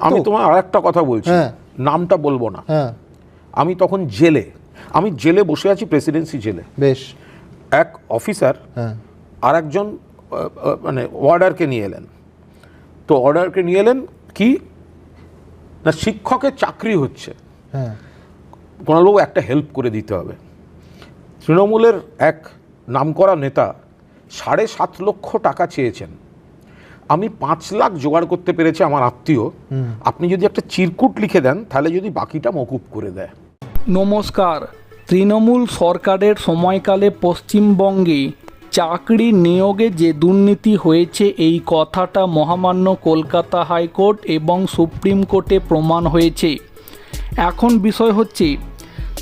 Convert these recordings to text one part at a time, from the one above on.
আমি তোমার আর একটা কথা বলছি। হ্যাঁ। নামটা বলব না। হ্যাঁ। আমি তখন জেলে আমি জেলে বসে আছি প্রেসিডেন্সি জেলে। বেশ। এক অফিসার হ্যাঁ। আর একজন মানে অর্ডারকে নিয়ে এলেন। তো অর্ডারকে নিয়ে এলেন কি? না শিক্ষকের চাকরি হচ্ছে। হ্যাঁ। কোনালবাবু একটা হেল্প করে দিতে হবে। তৃণমূলের এক নামকরা নেতা সাড়ে সাত লক্ষ টাকা চেয়েছেন। আমি পাঁচ লাখ জোগাড় করতে পেরেছি আমার আত্মীয়। আপনি যদি একটা চিরকুট লিখে দেন তাহলে যদি বাকিটা মকুব করে দেয়। নমস্কার। তৃণমূল সরকারের সময়কালে পশ্চিমবঙ্গে চাকরি নিয়োগে যে দুর্নীতি হয়েছে এই কথাটা মহামান্য কলকাতা হাইকোর্ট এবং সুপ্রিম কোর্টে প্রমাণ হয়েছে। এখন বিষয় হচ্ছে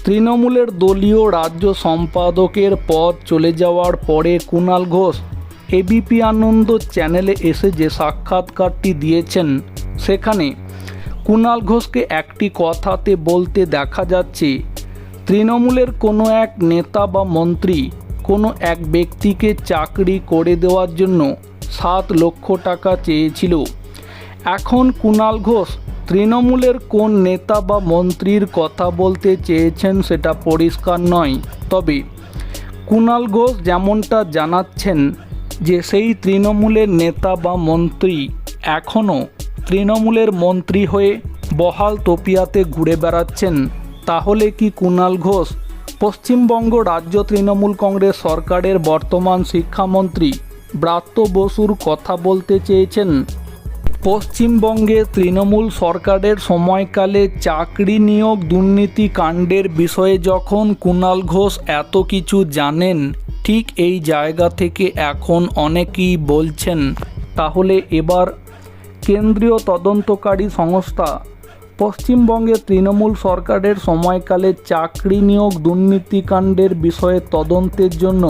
তৃণমূলের দলীয় রাজ্য সম্পাদকের পদ চলে যাওয়ার পরে কুণাল ঘোষ এবিপি আনন্দ চ্যানেলে এসে যে সাক্ষাৎকারটি দিয়েছেন, সেখানে কুণাল ঘোষকে একটি কথাতে বলতে দেখা যাচ্ছে, তৃণমূলের কোনো এক নেতা বা মন্ত্রী কোনো এক ব্যক্তিকে চাকরি করে দেওয়ার জন্য সাত লক্ষ টাকা চেয়েছিল। এখন কুণাল ঘোষ তৃণমূলের কোন নেতা বা মন্ত্রীর কথা বলতে চেয়েছেন সেটা পরিষ্কার নয়। তবে কুণাল ঘোষ যেমনটা জানাচ্ছেন যে সেই তৃণমূলের নেতা বা মন্ত্রী এখনও তৃণমূলের মন্ত্রী হয়ে বহাল তপিয়াতে ঘুরে বেড়াচ্ছেন, তাহলে কি কুণাল ঘোষ পশ্চিমবঙ্গ রাজ্য তৃণমূল কংগ্রেস সরকারের বর্তমান শিক্ষামন্ত্রী ব্রাত্য বসুর কথা বলতে চেয়েছেন? পশ্চিমবঙ্গে তৃণমূল সরকারের সময়কালে চাকরি নিয়োগ দুর্নীতি কাণ্ডের বিষয়ে যখন কুণাল ঘোষ এত কিছু জানেন ঠিক এই জায়গা থেকে এখন অনেকেই বলছেন, তাহলে এবার কেন্দ্রীয় তদন্তকারী সংস্থা, পশ্চিমবঙ্গে তৃণমূল সরকারের সময়কালে চাকরি নিয়োগ দুর্নীতিকাণ্ডের বিষয়ে তদন্তের জন্য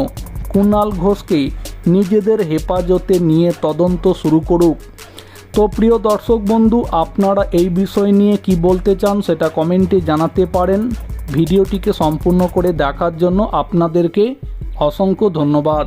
কুণাল ঘোষকে নিজেদের হেফাজতে নিয়ে তদন্ত শুরু করুক। তো প্রিয় দর্শক বন্ধু, আপনারা এই বিষয় নিয়ে কি বলতে চান সেটা কমেন্টে জানাতে পারেন। ভিডিওটিকে সম্পূর্ণ করে দেখার জন্য আপনাদেরকে অসংখ্য ধন্যবাদ।